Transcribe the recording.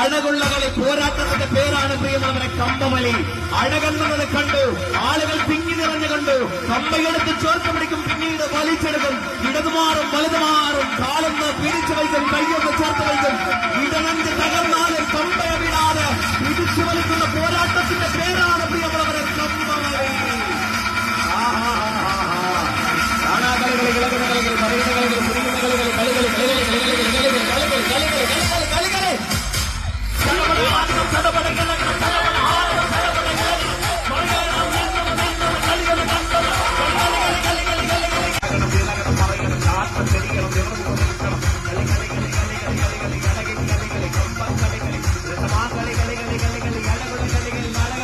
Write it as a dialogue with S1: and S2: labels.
S1: അഴകുള്ള കളി പോരാട്ടത്തിന്റെ പേരാണ് പ്രിയമുള്ളവരെ കമ്പമലി അഴകെന്നുള്ളത് കണ്ടു ആളുകൾ പിങ്ങി നിറഞ്ഞു കണ്ടു കമ്പയെടുത്ത് ചേർത്ത് പിടിക്കും പിന്നീട് വലിച്ചെടുക്കും ഇടതുമാറും വലുതുമാറും